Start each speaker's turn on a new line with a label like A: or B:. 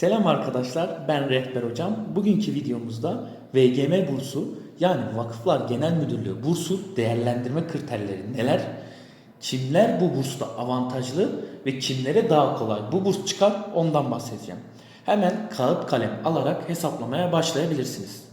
A: Selam arkadaşlar, ben Rehber Hocam. Bugünkü videomuzda VGM bursu yani Vakıflar Genel Müdürlüğü bursu değerlendirme kriterleri neler? Kimler bu bursta avantajlı ve kimlere daha kolay bu burs çıkar ondan bahsedeceğim. Hemen kağıt kalem alarak hesaplamaya başlayabilirsiniz.